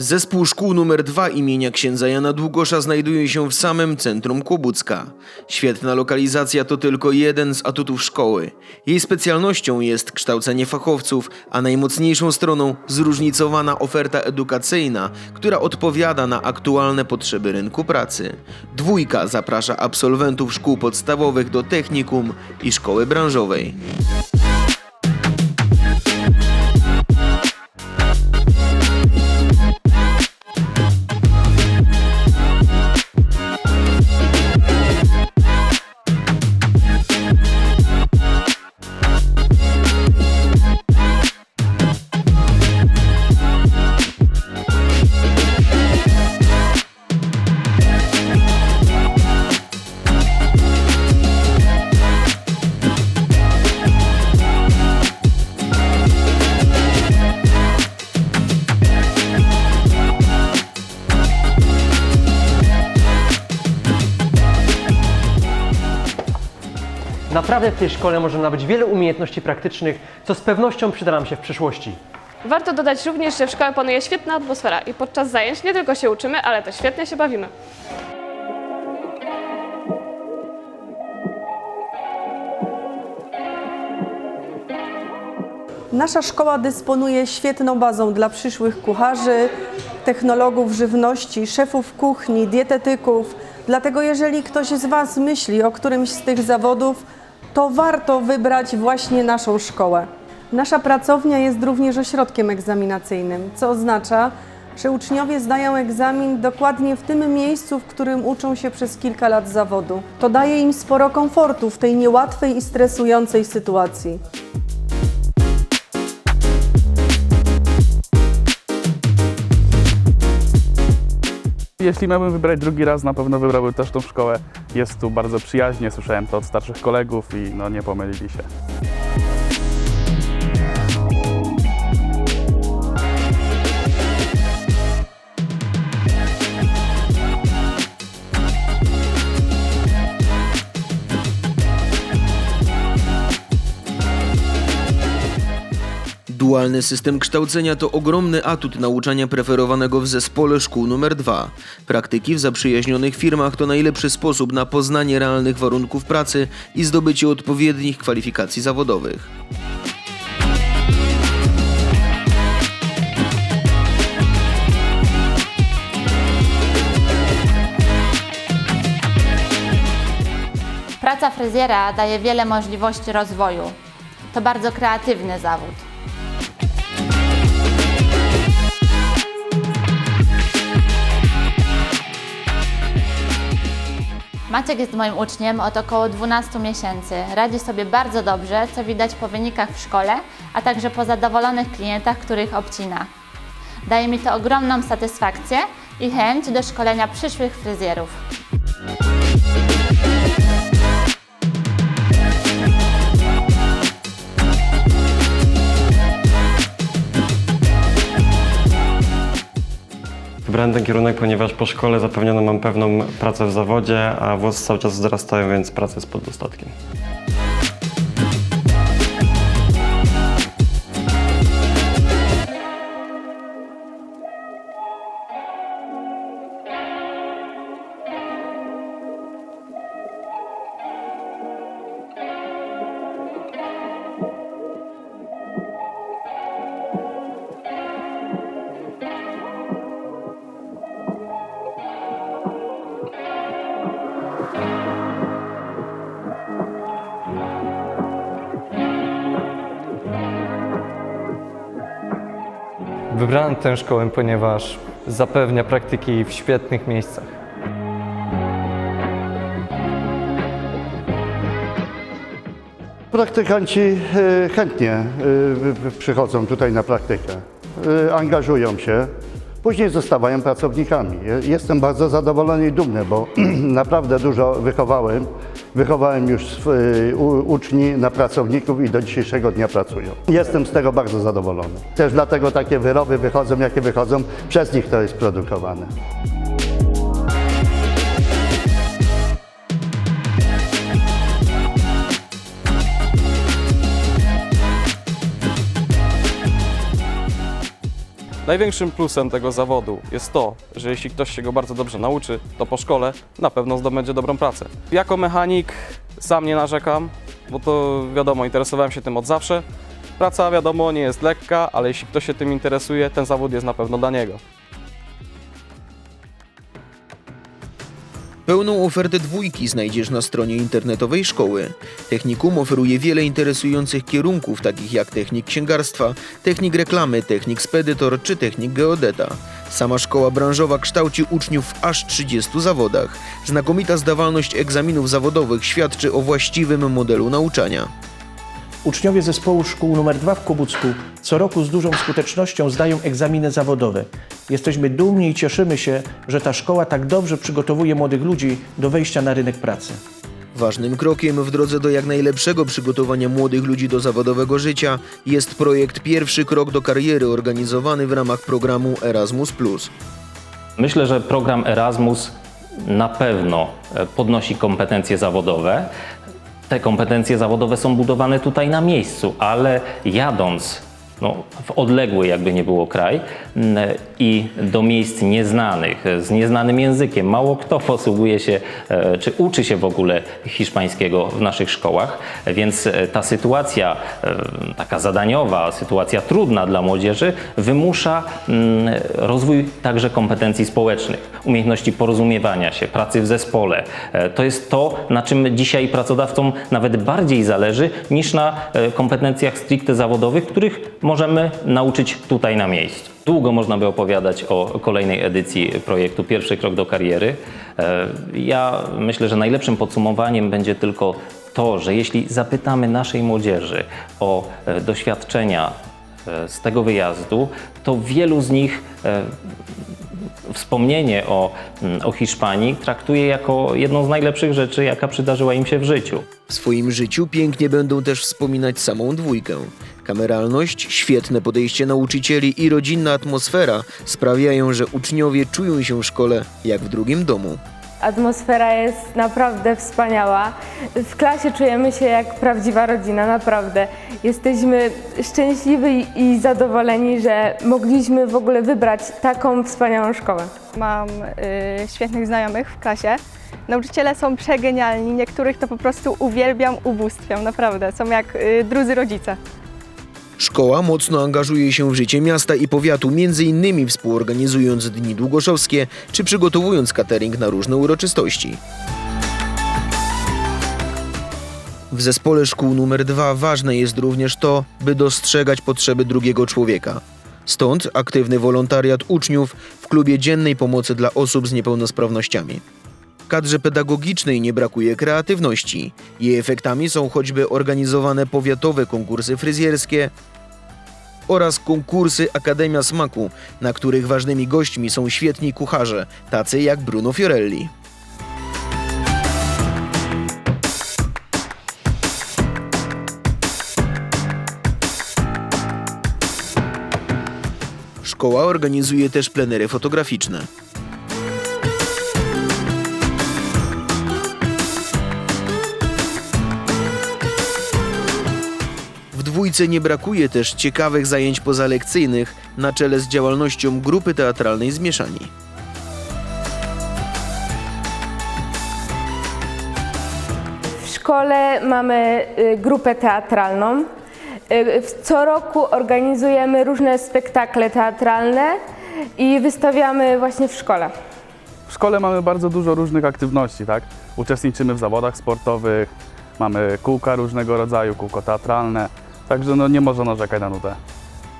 Zespół szkół nr 2 imienia księdza Jana Długosza znajduje się w samym centrum Kłobucka. Świetna lokalizacja to tylko jeden z atutów szkoły. Jej specjalnością jest kształcenie fachowców, a najmocniejszą stroną zróżnicowana oferta edukacyjna, która odpowiada na aktualne potrzeby rynku pracy. Dwójka zaprasza absolwentów szkół podstawowych do technikum i szkoły branżowej. Naprawdę w tej szkole można nabyć wiele umiejętności praktycznych, co z pewnością przyda nam się w przyszłości. Warto dodać również, że w szkole panuje świetna atmosfera i podczas zajęć nie tylko się uczymy, ale też świetnie się bawimy. Nasza szkoła dysponuje świetną bazą dla przyszłych kucharzy, technologów żywności, szefów kuchni, dietetyków. Dlatego jeżeli ktoś z Was myśli o którymś z tych zawodów, to warto wybrać właśnie naszą szkołę. Nasza pracownia jest również ośrodkiem egzaminacyjnym, co oznacza, że uczniowie zdają egzamin dokładnie w tym miejscu, w którym uczą się przez kilka lat zawodu. To daje im sporo komfortu w tej niełatwej i stresującej sytuacji. Jeśli miałbym wybrać drugi raz, na pewno wybrałbym też tą szkołę. Jest tu bardzo przyjaźnie, słyszałem to od starszych kolegów i no nie pomylili się. Dualny system kształcenia to ogromny atut nauczania preferowanego w zespole szkół nr 2. Praktyki w zaprzyjaźnionych firmach to najlepszy sposób na poznanie realnych warunków pracy i zdobycie odpowiednich kwalifikacji zawodowych. Praca fryzjera daje wiele możliwości rozwoju. To bardzo kreatywny zawód. Maciek jest moim uczniem od około 12 miesięcy. Radzi sobie bardzo dobrze, co widać po wynikach w szkole, a także po zadowolonych klientach, których obcina. Daje mi to ogromną satysfakcję i chęć do szkolenia przyszłych fryzjerów. Wybrałem ten kierunek, ponieważ po szkole zapewniono mam pewną pracę w zawodzie, a włosy cały czas wzrastają, więc praca jest pod dostatkiem. Wybrałem tę szkołę, ponieważ zapewnia praktyki w świetnych miejscach. Praktykanci e, chętnie e, przychodzą tutaj na praktykę, E, angażują się, później zostawają pracownikami. Je- Jestem bardzo zadowolony i dumny, bo naprawdę dużo wychowałem. Wychowałem już u- uczni na pracowników i do dzisiejszego dnia pracują. Jestem z tego bardzo zadowolony. Też dlatego takie wyroby wychodzą, jakie wychodzą, przez nich to jest produkowane. Największym plusem tego zawodu jest to, że jeśli ktoś się go bardzo dobrze nauczy, to po szkole na pewno zdobędzie dobrą pracę. Jako mechanik sam nie narzekam, bo to wiadomo, interesowałem się tym od zawsze. Praca wiadomo nie jest lekka, ale jeśli ktoś się tym interesuje, ten zawód jest na pewno dla niego. Pełną ofertę dwójki znajdziesz na stronie internetowej szkoły. Technikum oferuje wiele interesujących kierunków, takich jak technik księgarstwa, technik reklamy, technik spedytor czy technik geodeta. Sama szkoła branżowa kształci uczniów w aż 30 zawodach. Znakomita zdawalność egzaminów zawodowych świadczy o właściwym modelu nauczania. Uczniowie zespołu szkół nr 2 w Kobucku co roku z dużą skutecznością zdają egzaminy zawodowe. Jesteśmy dumni i cieszymy się, że ta szkoła tak dobrze przygotowuje młodych ludzi do wejścia na rynek pracy. Ważnym krokiem w drodze do jak najlepszego przygotowania młodych ludzi do zawodowego życia jest projekt Pierwszy Krok do Kariery organizowany w ramach programu Erasmus. Myślę, że program Erasmus na pewno e, podnosi kompetencje zawodowe. Te kompetencje zawodowe są budowane tutaj na miejscu, ale jadąc no, w odległy, jakby nie było kraj m, i do miejsc nieznanych, z nieznanym językiem. Mało kto posługuje się, e, czy uczy się w ogóle hiszpańskiego w naszych szkołach, więc e, ta sytuacja e, taka zadaniowa, sytuacja trudna dla młodzieży wymusza mm, rozwój także kompetencji społecznych, umiejętności porozumiewania się, pracy w zespole. To jest to, na czym dzisiaj pracodawcom nawet bardziej zależy niż na kompetencjach stricte zawodowych, których możemy nauczyć tutaj na miejscu. Długo można by opowiadać o kolejnej edycji projektu Pierwszy Krok do Kariery. E, Ja myślę, że najlepszym podsumowaniem będzie tylko to, że jeśli zapytamy naszej młodzieży o e, doświadczenia e, z tego wyjazdu, to wielu z nich wspomnienie o, mm, o Hiszpanii traktuje jako jedną z najlepszych rzeczy, jaka przydarzyła im się w życiu. W swoim życiu pięknie będą też wspominać samą dwójkę. Kameralność, świetne podejście nauczycieli i rodzinna atmosfera sprawiają, że uczniowie czują się w szkole jak w drugim domu. Atmosfera jest naprawdę wspaniała. W klasie czujemy się jak prawdziwa rodzina, naprawdę. Jesteśmy szczęśliwi i zadowoleni, że mogliśmy w ogóle wybrać taką wspaniałą szkołę. Mam y, świetnych znajomych w klasie. Nauczyciele są przegenialni, niektórych to po prostu uwielbiam, ubóstwiam, naprawdę. Są jak y, rodzice. Szkoła mocno angażuje się w życie miasta i powiatu, innymi współorganizując Dni Długoszowskie czy przygotowując catering na różne uroczystości. W zespole szkół numer 2 ważne jest również to, by dostrzegać potrzeby drugiego człowieka. Stąd aktywny wolontariat uczniów w klubie dziennej pomocy dla osób z niepełnosprawnościami. Kadrze pedagogicznej nie brakuje kreatywności. Jej efektami są choćby organizowane powiatowe konkursy fryzjerskie oraz konkursy Akademia Smaku, na których ważnymi gośćmi są świetni kucharze, tacy jak Bruno Fiorelli. Szkoła organizuje też plenery fotograficzne. W dwójce nie brakuje też ciekawych zajęć pozalekcyjnych na czele z działalnością grupy teatralnej Zmieszani. W szkole mamy y, grupę teatralną. Y, w- Co roku organizujemy różne spektakle teatralne i wystawiamy właśnie w szkole. W szkole mamy bardzo dużo różnych aktywności, tak? Uczestniczymy w zawodach sportowych, mamy kółka różnego rodzaju, kółko teatralne, także no nie można narzekać na nudę.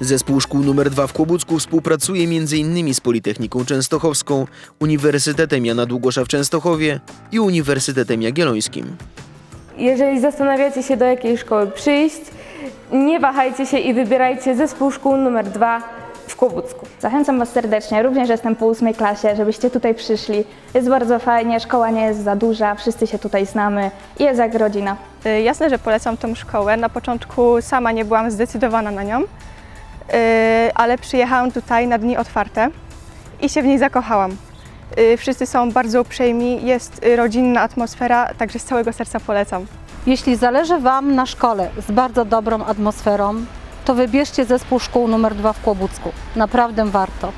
Zespół szkół nr 2 w Kłobucku współpracuje m.in. z Politechniką Częstochowską, Uniwersytetem Jana Długosza w Częstochowie i Uniwersytetem Jagiellońskim. Jeżeli zastanawiacie się, do jakiej szkoły przyjść, nie wahajcie się i wybierajcie zespół szkół numer 2 w Kłobucku. Zachęcam Was serdecznie, również jestem po ósmej klasie, żebyście tutaj przyszli. Jest bardzo fajnie, szkoła nie jest za duża, wszyscy się tutaj znamy i jest jak rodzina. Y, Jasne, że polecam tą szkołę. Na początku sama nie byłam zdecydowana na nią, y, ale przyjechałam tutaj na dni otwarte i się w niej zakochałam. Y, Wszyscy są bardzo uprzejmi, jest rodzinna atmosfera, także z całego serca polecam. Jeśli zależy Wam na szkole z bardzo dobrą atmosferą, to wybierzcie zespół szkół numer 2 w Kłobucku. Naprawdę warto.